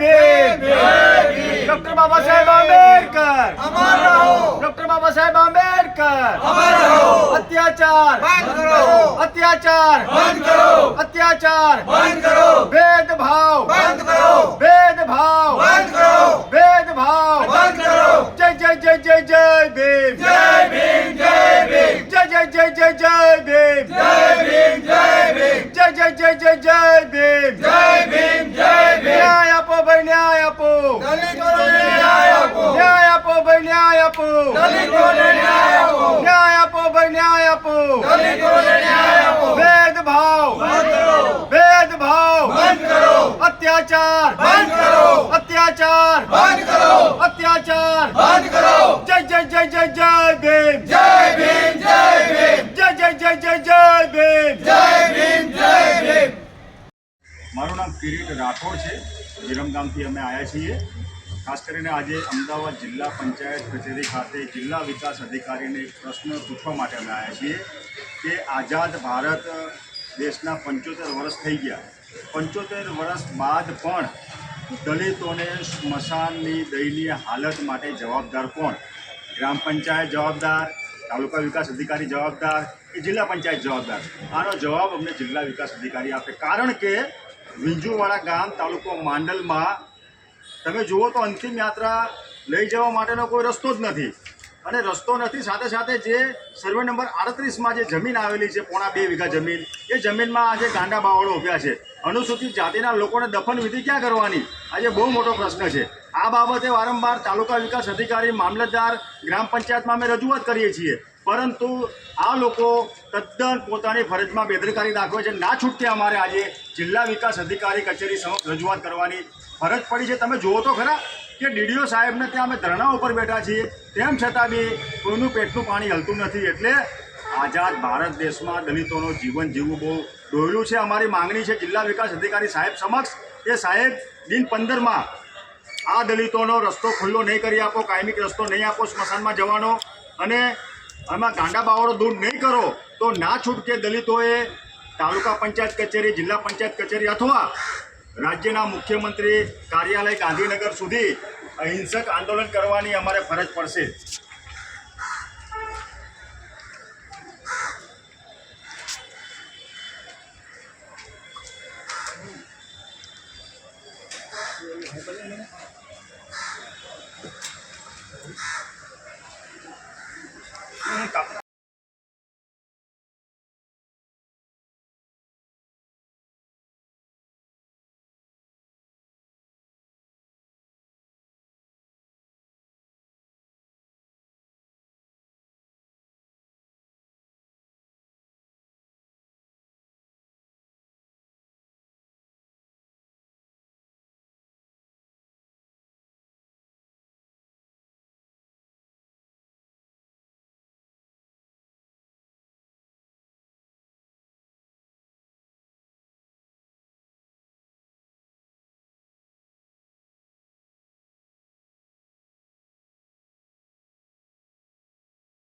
Bhim doctor Baba Saheb Ambedkar doctor Baba Saheb Ambedkar અત્યાચાર અત્યાચાર અત્યાચાર ભેદભાવ ભેદભાવ ભેદભાવ જય જય જય જય જય ભીમ જય જય જય જય જય ભીમ જય જય જય જય જય ભીમ ન્યાય આપો ભાઈ ન્યાય આપો ન્યાય આપો ભાઈ ન્યાય આપો. ન્યાય આપો ભાઈ ન્યાય આપો. ભેદભાવ. ભેદભાવ. અત્યાચાર. અત્યાચાર. અત્યાચાર. જય જય જય જય જય ભીમ. જય જય જય જય જય ભીમ. મારું નામ કિરીટ રાઠોડ છે. વિરમગામથી અમે આવ્યા છીએ. ખાસ કરીને આજે અમદાવાદ જિલ્લા પંચાયત કચેરી ખાતે જિલ્લા વિકાસ અધિકારીને એક પ્રશ્ન પૂછવા માટે અમે આવ્યા છીએ કે આઝાદ ભારત દેશના પંચોતેર વર્ષ થઈ ગયા. પંચોતેર વર્ષ બાદ પણ દલિતોને સ્મશાનની દયનીય હાલત માટે જવાબદાર કોણ? ગ્રામ પંચાયત જવાબદાર, તાલુકા વિકાસ અધિકારી જવાબદાર કે જિલ્લા પંચાયત જવાબદાર? આનો જવાબ અમને જિલ્લા વિકાસ અધિકારી આપે. કારણ કે વિંજુવાળા ગામ તાલુકો માંડલમાં તમે જુઓ તો અંતિમ યાત્રા લઈ જવા માટેનો કોઈ રસ્તો જ નથી. અને રસ્તો નથી, સાથે સાથે જે સર્વે નંબર આડત્રીસમાં જે જમીન આવેલી છે, પોણા બે વીઘા જમીન, એ જમીનમાં આજે ગાંડા બાવળો ઉભ્યા છે. અનુસૂચિત જાતિના લોકોને દફન વિધિ ક્યાં કરવાની? આજે બહુ મોટો પ્રશ્ન છે. આ બાબતે વારંવાર તાલુકા વિકાસ અધિકારી, મામલતદાર, ગ્રામ પંચાયતમાં અમે રજૂઆત કરીએ છીએ. પરંતુ આ લોકો તદ્દન પોતાની ફરજમાં બેદરકારી દાખવે છે. ના છૂટકે અમારે આજે જિલ્લા વિકાસ અધિકારી કચેરી સમક્ષ રજૂઆત કરવાની ફરજ પડી છે. તમે જુઓ તો ખરા કે ડીડીઓ સાહેબને ત્યાં અમે ધરણા ઉપર બેઠા છીએ. તેમ છતાં બી કોઈનું પેટનું પાણી હલતું નથી. એટલે આઝાદ ભારત દેશમાં દલિતોનું જીવન જીવવું બહુ દોયલું છે. અમારી માંગણી છે જિલ્લા વિકાસ અધિકારી સાહેબ સમક્ષ એ સાહેબ, દિન પંદરમાં આ દલિતોનો રસ્તો ખુલ્લો નહીં કરી આપો, કાયમિક રસ્તો નહીં આપો, સ્મશાનમાં જવાનો અને આમાં ગાંડા બાવળો દૂર નહીં કરો તો ના છૂટકે દલિતોએ તાલુકા પંચાયત કચેરી, જિલ્લા પંચાયત કચેરી અથવા રાજ્યના મુખ્યમંત્રી કાર્યાલય ગાંધીનગર સુધી અહિંસક આંદોલન કરવાની અમારે ફરજ પડશે. કાપ